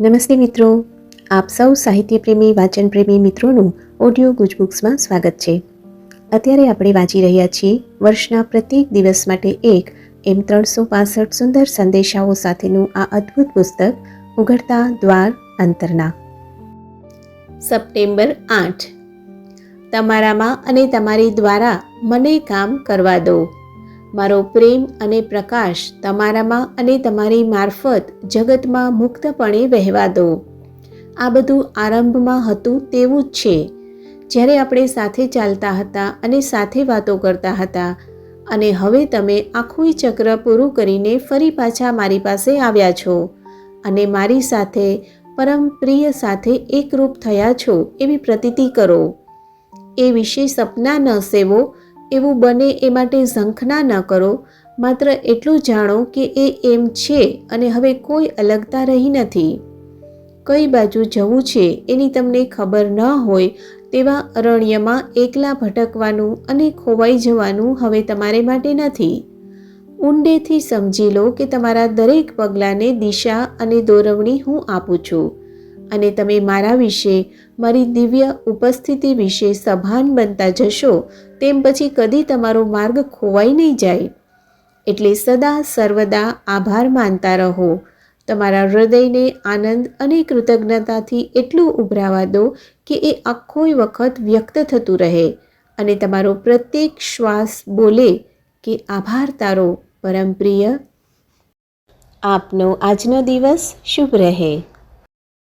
નમસ્તે મિત્રો. આપ સૌ સાહિત્યપ્રેમી, વાચનપ્રેમી વાચન પ્રેમી મિત્રોનું ઓડિયો ગુજબુક્સમાં સ્વાગત છે. અત્યારે આપણે વાંચી રહ્યા છીએ વર્ષના પ્રત્યેક દિવસ માટે એક એમ ત્રણસો પાસઠ સુંદર સંદેશાઓ સાથેનું આ અદ્ભુત પુસ્તક, ઉઘડતા દ્વાર અંતરના. સપ્ટેમ્બર આઠ. તમારામાં અને તમારી દ્વારા મને કામ કરવા દો. મારો પ્રેમ અને પ્રકાશ તમારામાં અને તમારી મારફત જગતમાં મુક્તપણે વહેવા દો. આ બધું આરંભમાં હતું તેવું જ છે. જ્યારે આપણે સાથે ચાલતા હતા અને સાથે વાતો કરતા હતા અને હવે તમે આખું ચક્ર પૂરું કરીને ફરી પાછા મારી પાસે આવ્યા છો અને મારી સાથે, પરમ પ્રિય સાથે એકરૂપ થયા છો એવી પ્રતીતિ કરો. એ વિશે સપના ન સેવો એવું બને એ માટે ઝંખના ન કરો. માત્ર એટલું જાણો કે એ એમ છે અને હવે કોઈ અલગતા રહી નથી. કઈ બાજુ જવું છે એની તમને ખબર ન હોય તેવા અરણ્યમાં એકલા ભટકવાનું અને ખોવાઈ જવાનું હવે તમારે માટે નથી. ઊંડેથી સમજી લો કે તમારા દરેક પગલાંને દિશા અને દોરવણી હું આપું છું. અને તમે મારા વિશે, મારી દિવ્ય ઉપસ્થિતિ વિશે સભાન બનતા જશો, તેમ પછી કદી તમારો માર્ગ ખોવાઈ નહીં જાય. એટલે સદા સર્વદા આભાર માનતા રહો. તમારા હૃદયને આનંદ અને કૃતજ્ઞતાથી એટલું ઉભરાવા દો કે એ આખો વખત વ્યક્ત થતું રહે. અને તમારો પ્રત્યેક શ્વાસ બોલે કે આભાર તારો, પરમ પ્રિય. આપનો આજનો દિવસ શુભ રહે.